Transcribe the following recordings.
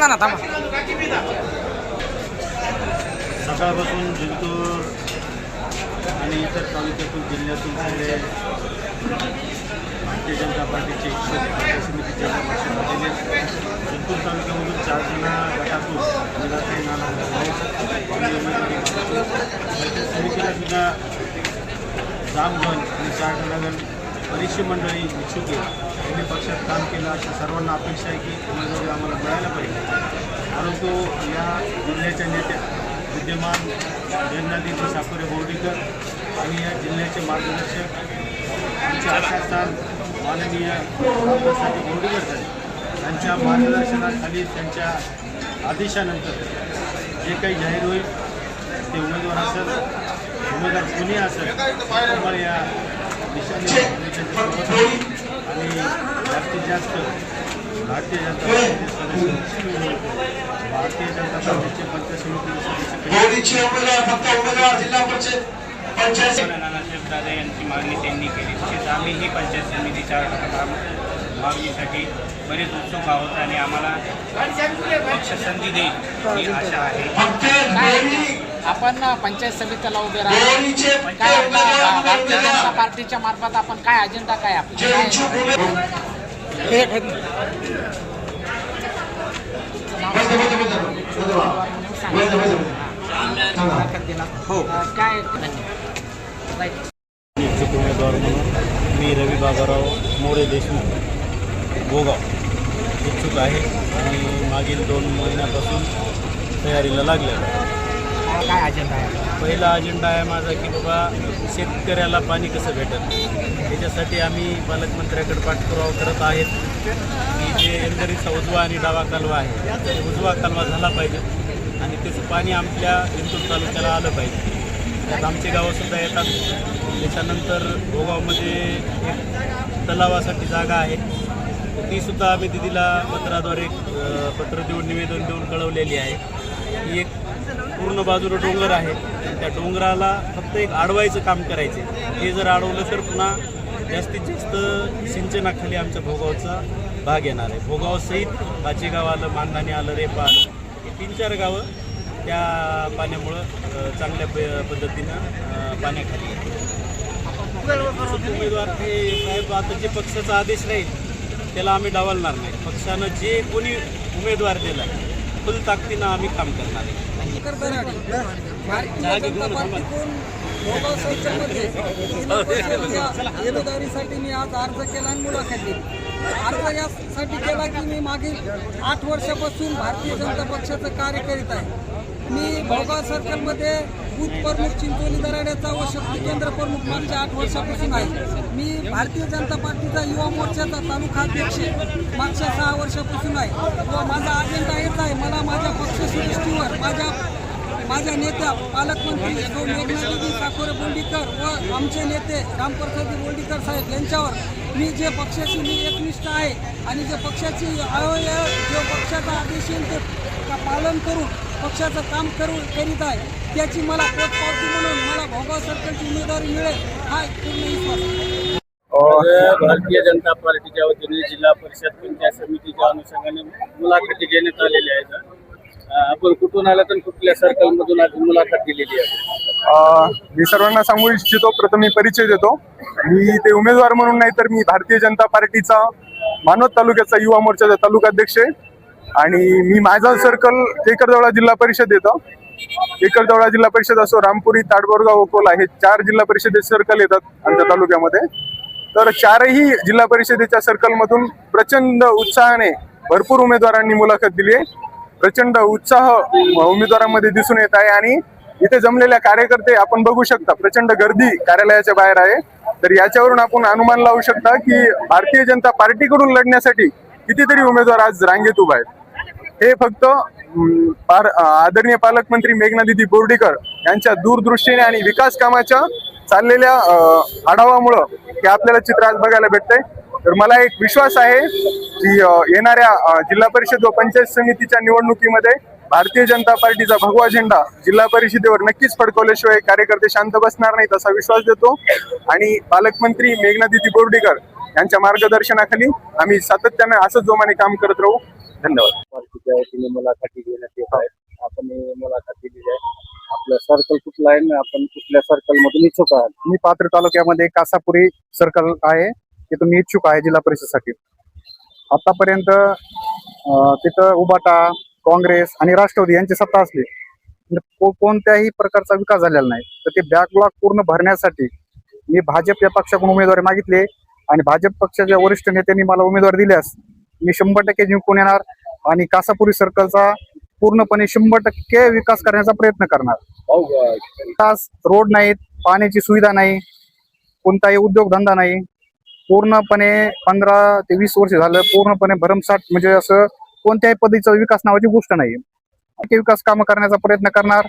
थांबा ना थांबा. सकाळपासून जिंतूर आणि इतर तालुक्यातून जिल्ह्यातून सगळे भारतीय जनता पार्टीचे समितीचे पक्ष जिंतूर तालुक्यामधून चार जण गटातून निरात्री नाना समितीला सुद्धा जामगण आणि चार जणांगण बरीचशी मंडळी इच्छुक आहे त्यांनी पक्षात काम केलं अशा सर्वांना अपेक्षा आहे की उमेदवारी आम्हाला मिळायला पाहिजे. परंतु या जिल्ह्याच्या नेत्या विद्यमान जगन्नाथजी साकोरे बोर्डीकर आणि या जिल्ह्याचे मार्गदर्शक आमचे आशास्थान माननीय रामप्रसादजी बोर्डीकर साहेब यांच्या मार्गदर्शनाखाली त्यांच्या आदेशानंतर जे काही जाहीर होईल ते उमेदवार असेल उमेदवार कोणी असेल त्यामुळे या दिशानिर्देशांच्या आणि जास्तीत जास्त भारतीय जनता भारतीय जनता पार्टीचे पंचायत नानासाहेब दादा यांची मागणी त्यांनी केली. तसेच आम्हीही पंचायत समितीच्या काम मागणीसाठी बरेच उत्सुक आहोत आणि आम्हाला पक्ष संधी देईल ही आशा आहे. फक्त मोदी आपण पंचायत समितीला उभे राहतो काय भारतीय जनता पार्टीच्या मार्फत आपण काय अजेंडा काय आपला? जे काय इच्छुक उमेदवार म्हणून मी रवी बाबाराव मोरे देशमुख गोगाव इच्छुक आहे आणि मागील दोन महिन्यापासून तयारीला लागले काय अजेंडा आहे? पहिला अजेंडा आहे माझा की बाबा शेतकऱ्याला पाणी कसं भेटेल? त्याच्यासाठी आम्ही पालकमंत्र्याकडे पाठपुरावा करत आहेत. की जे इंदरीचा उजवा आणि डावा कालवा आहे उजवा कालवा झाला पाहिजे. आणि त्याचं पाणी आमच्या इंदूर तालुक्याला आलं पाहिजे. त्यात आमचे गावंसुद्धा येतात. त्याच्यानंतर गोगावमध्ये एक तलावासाठी जागा आहे. तीसुद्धा आम्ही दिदीला पत्राद्वारे पत्र देऊन निवेदन देऊन कळवलेली आहे. ही एक पूर्ण बाजूला डोंगर आहे. त्या डोंगराला फक्त एक आडवायचं काम करायचे. हे जर अडवलं तर पुन्हा जास्तीत जास्त सिंचनाखाली आमच्या भोगावचा भाग येणार आहे. भोगावसहित काचेगाव आलं मानधानी आलं रेपा आलं हे तीन चार गावं त्या पाण्यामुळं चांगल्या प पद्धतीनं पाण्याखाली उमेदवार हे साहेब आता जे पक्षाचा आदेश राहील त्याला आम्ही डावलणार नाही. पक्षानं जे कोणी उमेदवार दिला फुल ताकदीनं आम्ही काम करणार आहे. भारतीय जनता पार्टीकडून भोगाव उमेदवारीसाठी मी आज अर्ज केला आणि मुलाखत दिली अर्ज यासाठी केला की मी मागील आठ वर्षापासून भारतीय जनता पक्षाचं कार्य करीत आहे मी भोगाव सर्कलमध्ये बूथ प्रमुख चिंचोली दराड्याचा व शक्ती केंद्र प्रमुख मागच्या आठ वर्षापासून आहे. मी भारतीय जनता पार्टीचा युवा मोर्चाचा तालुका अध्यक्ष मागच्या सहा वर्षापासून आहे. व माझा अजेंडा हेच आहे. मला माझ्या पक्षसृष्टीवर माझ्या माझ्या नेत्या पालकमंत्री सौ मेघनाथजी साखोरे बोंडीकर व आमचे नेते रामप्रसादजी बोंडीकर साहेब यांच्यावर मी जे पक्षाशी मी एकनिष्ठ आहे आणि जे पक्षाची अवयव जो पक्षाचा आदेश येईल ते पालन करून पक्षाचं काम करू करीत आहे त्याची मला पोचपावती म्हणून मला भोगाव सर्कलची उमेदवारी मिळेल हा पूर्ण विश्वास आहे. आज भारतीय जनता पार्टीच्या वतीने जिल्हा परिषद पंचायत समितीच्या अनुषंगाने मुलाखती घेण्यात आलेल्या आहेत आपण कुठून आला तर कुठल्या सर्कलमधून आज मुलाखत दिलेली आहे? मी सर्वांना सांगू इच्छितो प्रथम मी परिचय देतो. मी ते उमेदवार म्हणून नाही तर मी भारतीय जनता पार्टीचा मानवत तालुक्याचा युवा मोर्चाचा तालुका अध्यक्ष आहे. आणि मी माझा सर्कल केकरदवळा जिल्हा परिषद येतो. केकरदवळा जिल्हा परिषद असो रामपुरी ताडबोरगाव अकोला हे चार जिल्हा परिषदेचे सर्कल येतात आमच्या तालुक्यामध्ये. तर चारही जिल्हा परिषदेच्या सर्कलमधून प्रचंड उत्साहाने भरपूर उमेदवारांनी मुलाखत दिली आहे. प्रचंड उत्साह उमेदवारांमध्ये दिसून येत आहे आणि इथे जमलेल्या कार्यकर्ते आपण बघू शकता प्रचंड गर्दी कार्यालयाच्या बाहेर आहे. तर याच्यावरून आपण अनुमान लावू शकता की भारतीय जनता पार्टीकडून लढण्यासाठी कितीतरी उमेदवार आज रांगेत उभा आहेत. हे फक्त पार आदरणीय पालकमंत्री मेघनादिदी बोर्डीकर यांच्या दूरदृष्टीने आणि विकास कामाच्या चाललेल्या आढावामुळं हे आपल्याला चित्र आज बघायला भेटतंय. तर मला एक विश्वास आहे की येणाऱ्या जिल्हा परिषद व पंचायत समितीच्या निवडणुकीमध्ये भारतीय जनता पार्टीचा भगवा झेंडा जिल्हा परिषदेवर नक्कीच फडकवल्याशिवाय कार्यकर्ते शांत बसणार नाहीत असा विश्वास देतो. आणि पालकमंत्री मेघनादिदी बोर्डीकर यांच्या मार्गदर्शनाखाली आम्ही सातत्याने असंच जोमाने काम करत राहू. धन्यवाद. पार्टीच्या वतीने मुलाखती घेण्यात येत आहेत आपण मुलाखत दिलेली आहे. आपलं सर्कल कुठलं आहे आणि आपण कुठल्या सर्कल मधून इच्छुक आहात? मी पात्र तालुक्यामध्ये कासापुरी सर्कल आहे. तिथून मी इच्छुक आहे जिल्हा परिषदसाठी. आतापर्यंत तिथं उबाटा काँग्रेस आणि राष्ट्रवादी यांची सत्ता असली कोणत्याही प्रकारचा विकास झालेला नाही. तर ते बॅकलॉग पूर्ण भरण्यासाठी मी भाजप या पक्षाकडून उमेदवारी मागितली आणि भाजप पक्षाच्या वरिष्ठ नेत्यांनी मला उमेदवार दिल्यास मी शंभर टक्के जिंकून येणार आणि कासापुरी सर्कलचा पूर्णपणे शंभर टक्के विकास करण्याचा प्रयत्न करणार. विकास रोड नाहीत पाण्याची सुविधा नाही कोणताही उद्योगधंदा नाही. पूर्णपणे पंधरा ते वीस वर्ष झालं पूर्णपणे भरमसाठ म्हणजे असं कोणत्याही पद्धतीचा विकास नावाची गोष्ट नाही. विकास कामं करण्याचा प्रयत्न करणार.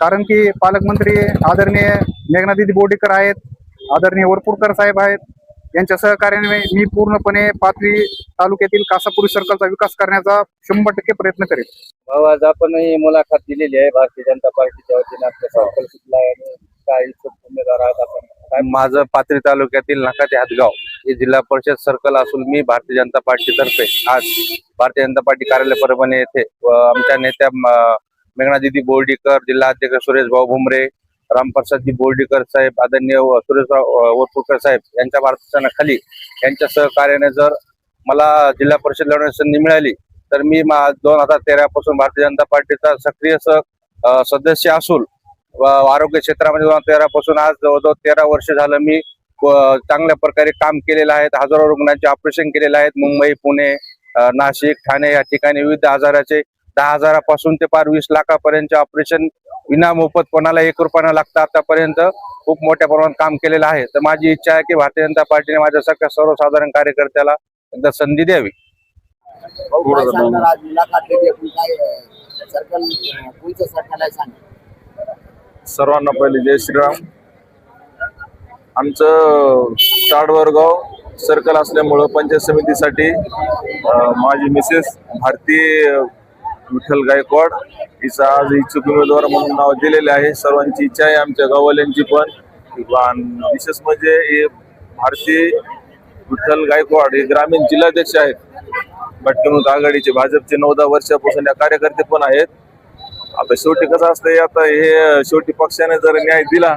कारण की पालकमंत्री आदरणीय मेघनादिदी बोर्डीकर आहेत आदरणीय वरपूरकर साहेब आहेत यांच्या सहकार्याने मी- मी पूर्णपणे पाथरी तालुक्यातील कासापुरी सर्कलचा विकास करण्याचा शंभर टक्के प्रयत्न करेन. भाऊ आज आपण ही मुलाखत दिलेली आहे. भारतीय जनता पार्टीच्या वतीने आपलं सर्कल कुठलं आहे आणि काय इच्छुक उमेदवार आहात आपण. काय माझं पाथरी तालुक्यातील नाका ते हातगाव हे जिल्हा परिषद सर्कल असून मी भारतीय जनता पार्टीतर्फे आज भारतीय जनता पार्टी कार्यालय परभणी येथे व आमच्या नेत्या म- मेघनादिदी बोर्डीकर जिल्हा अध्यक्ष सुरेश भाऊ भुमरे रामप्रसादजी बोर्डीकर साहेब आदरणीय व सुरेशराव वरपूरकर साहेब यांच्या मार्गदर्शनाखाली यांच्या सहकार्याने जर मला जिल्हा परिषद लढवण्याची संधी मिळाली तर मी दोन हजार तेरापासून भारतीय जनता पार्टीचा सक्रिय सदस्य असून व आरोग्य क्षेत्रामध्ये दोन हजार तेरापासून आज जवळजवळ तेरा वर्ष झालं मी चांगल्या प्रकारे काम केलेलं आहे. हजारो रुग्णांचे ऑपरेशन केलेले आहेत मुंबई पुणे नाशिक ठाणे या ठिकाणी विविध आजाराचे दहा हजारापासून ते पार वीस लाखापर्यंतचे ऑपरेशन विना मोफत कोणाला एक रुपयाला लागतं आतापर्यंत. खूप मोठ्या प्रमाणात काम केलेलं आहे. तर माझी इच्छा आहे की भारतीय जनता पार्टीने माझ्यासारख्या सर्वसाधारण कार्यकर्त्याला एकदा संधी द्यावी. सर्वांना पहिले जय श्रीराम. आमचं चाडवरगाव सर्कल असल्यामुळं पंचायत समितीसाठी माझी मिसेस भारतीय विठ्ठल गायकवाड. हिचा आज इच्छुक उमेदवार म्हणून नाव दिलेले आहे. सर्वांची इच्छा आहे आमच्या गाववाल्यांची पण. विशेष म्हणजे हे भारतीय विठ्ठल गायकवाड हे ग्रामीण जिल्हाध्यक्ष आहेत. भटकमुख आघाडीचे भाजपचे नऊ दहा वर्षापासून या कार्यकर्ते पण आहेत. आता शेवटी कसं असतंय आता हे शेवटी पक्षाने जर न्याय दिला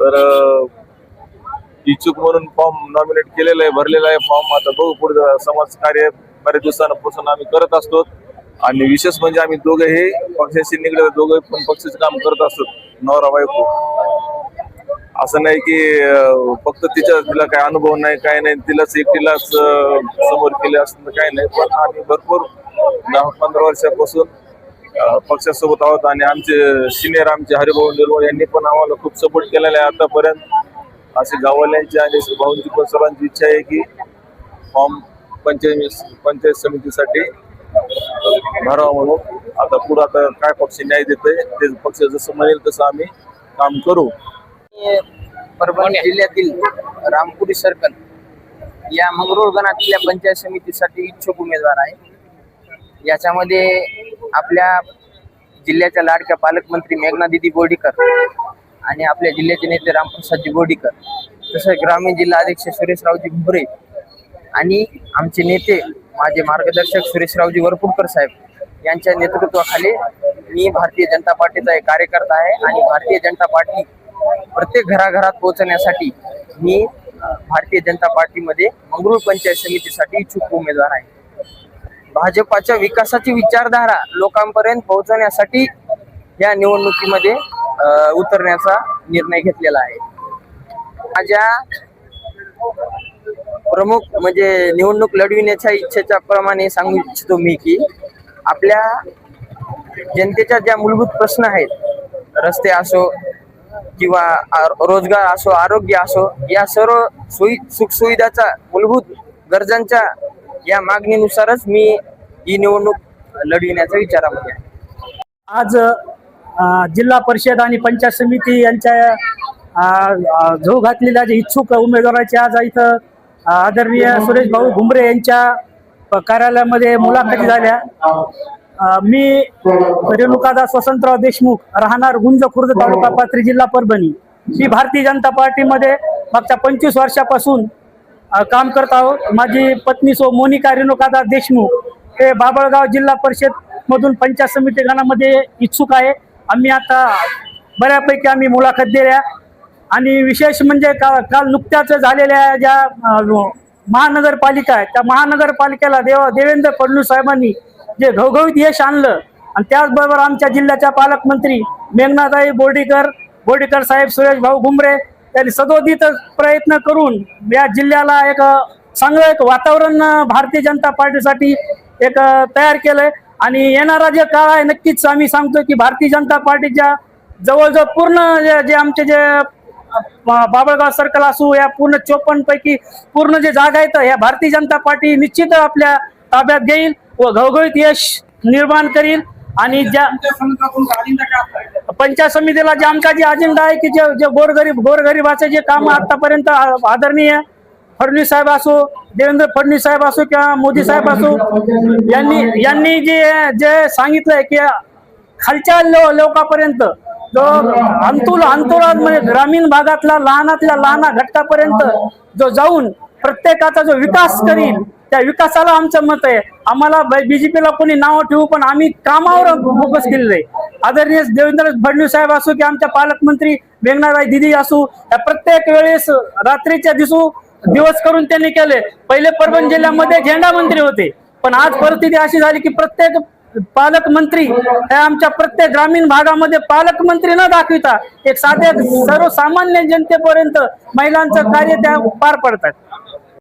तर इच्छुक म्हणून फॉर्म नॉमिनेट केलेला आहे भरलेला आहे फॉर्म. आता बघू पुढे समाज कार्य बऱ्याच दिवसांपासून आम्ही करत असतो. आणि विशेष म्हणजे आम्ही दोघेही पक्षाशी निगडीत दोघे पण पक्षाचे काम करत असतो. नवरा बायको. असं नाही की फक्त तिच्या तिला काय अनुभव नाही काय नाही. तिलाच एकटीलाच समोर केले असं तर काही नाही. पण आम्ही भरपूर दहा पंधरा वर्षापासून पक्षासोबत आहोत आणि आमचे सिनियर आमचे हरिभाऊ निर्मळ यांनी पण आम्हाला खूप सपोर्ट केलेला आहे आतापर्यंत. असे गाववाल्यांची आणि भाऊंची पण सर्वांची इच्छा आहे की फॉर्म पंचायत पंचायत समितीसाठी भरावा म्हणून. आता पुढं आता काय पक्ष न्याय देतोय ते पक्ष जसं म्हणेल तसं आम्ही काम करू. परभणी जिल्ह्यातील रामपुरी सर्कल या मंगरुळ गणातल्या पंचायत समितीसाठी इच्छुक उमेदवार आहे. याच्यामध्ये आपल्या जिल्ह्याच्या लाडक्या पालकमंत्री मेघनादिदी बोर्डीकर आणि आपल्या जिल्ह्याचे नेते रामप्रसादजी बोर्डीकर तसंच ग्रामीण जिल्हा अध्यक्ष सुरेशरावजी भुमरे आणि आमचे नेते माझे मार्गदर्शक सुरेशरावजी वरपुरकर साहेब यांच्या नेतृत्वाखाली मी भारतीय जनता पार्टीचा एक कार्यकर्ता आहे आणि भारतीय जनता पार्टी प्रत्येक घराघरात पोहोचण्यासाठी मी भारतीय जनता पार्टीमध्ये मंगरुळ पंचायत समितीसाठी इच्छुक उमेदवार आहे. भाजपाच्या विकासाची विचारधारा लोकांपर्यंत पोहोचवण्यासाठी या निवडणुकीमध्ये उतरण्याचा निर्णय घेतलेला आहे. माझ्या प्रमुख म्हणजे निवडणूक लढविण्याच्या इच्छेच्या प्रमाणे सांगू इच्छितो मी की आपल्या जनतेच्या ज्या मूलभूत प्रश्न आहेत रस्ते असो किंवा रोजगार असो आरोग्य असो या सर्व सोयी सुखसुविधाचा मूलभूत गरजांच्या या मागणीनुसारच मी ही निवडणूक लढविण्याचा विचारामध्ये आज जिल्हा परिषद आणि पंचायत समिती यांच्या झो घातलेल्या जे इच्छुक उमेदवाराची आज इथं आदरणीय सुरेश भाऊ घुमरे यांच्या कार्यालयामध्ये मुलाखती झाल्या. मी रेणुकादास वसंतराव देशमुख राहणार गुंज खुर्द तालुका पात्री जिल्हा परभणी. ही भारतीय जनता पार्टीमध्ये मागच्या पंचवीस वर्षापासून काम करत आहोत. माझी पत्नी सो मोनिका रेणुकादास देशमुख हे बाबळगाव जिल्हा परिषद मधून पंचायत समिती गणामध्ये इच्छुक आहे. आम्ही आता बऱ्यापैकी आम्ही मुलाखत दिल्या. आणि विशेष म्हणजे का काल नुकत्याच झालेल्या ज्या महानगरपालिका आहे त्या महानगरपालिकेला देव देवेंद्र फडणवीस साहेबांनी जे घवघवीत यश आणलं आणि त्याचबरोबर आमच्या जिल्ह्याच्या पालकमंत्री मेघनाताई बोर्डीकर बोर्डीकर साहेब सुरेश भाऊ घुमरे त्यांनी सदोदित प्रयत्न करून या जिल्ह्याला एक चांगलं एक वातावरण भारतीय जनता पार्टीसाठी एक तयार केलंय. आणि येणारा जे काळ आहे नक्कीच आम्ही सांगतो की भारतीय जनता पार्टीच्या जवळजवळ पूर्ण जे जे आमचे जे बाबळगाव सर्कल असू या पूर्ण चोपन्न पैकी पूर्ण जे जागा आहेत ह्या भारतीय जनता पार्टी निश्चित आपल्या ताब्यात घेईल व घवघवीत यश निर्माण करील आणि ज्या पंचायत समितीला जे आमचा जे अजेंडा आहे की जे जे गोरगरीब गोरगरिबाचे जे काम आतापर्यंत आ- आदरणीय फडणवीस साहेब असो देवेंद्र फडणवीस साहेब असो किंवा मोदी साहेब असो यांनी यांनी जे जे सांगितलंय की खालच्या लो लोकांपर्यंत जो अंतुल अंतुलात म्हणजे ग्रामीण भागातला लहानातल्या लहान घटकापर्यंत जो जाऊन प्रत्येकाचा जो विकास करील त्या विकासाला आमचं मत आहे. आम्हाला बीजेपीला कोणी नाव ठेवू पण आम्ही कामावर फोकस केलेलं आहे. आदरणीय देवेंद्र फडणवीस साहेब असो की आमच्या पालकमंत्री मेघनाबाई दिदी असू या प्रत्येक वेळेस रात्रीच्या दिसू दिवस करून त्यांनी केले. पहिले परभणी जिल्ह्यामध्ये झेंडा मंत्री होते. पण आज परिस्थिती अशी झाली की प्रत्येक पालकमंत्री हे आमच्या प्रत्येक ग्रामीण भागामध्ये पालकमंत्री न दाखविता एक साध्या सर्वसामान्य जनतेपर्यंत महिलांचं कार्य त्या पार पडतात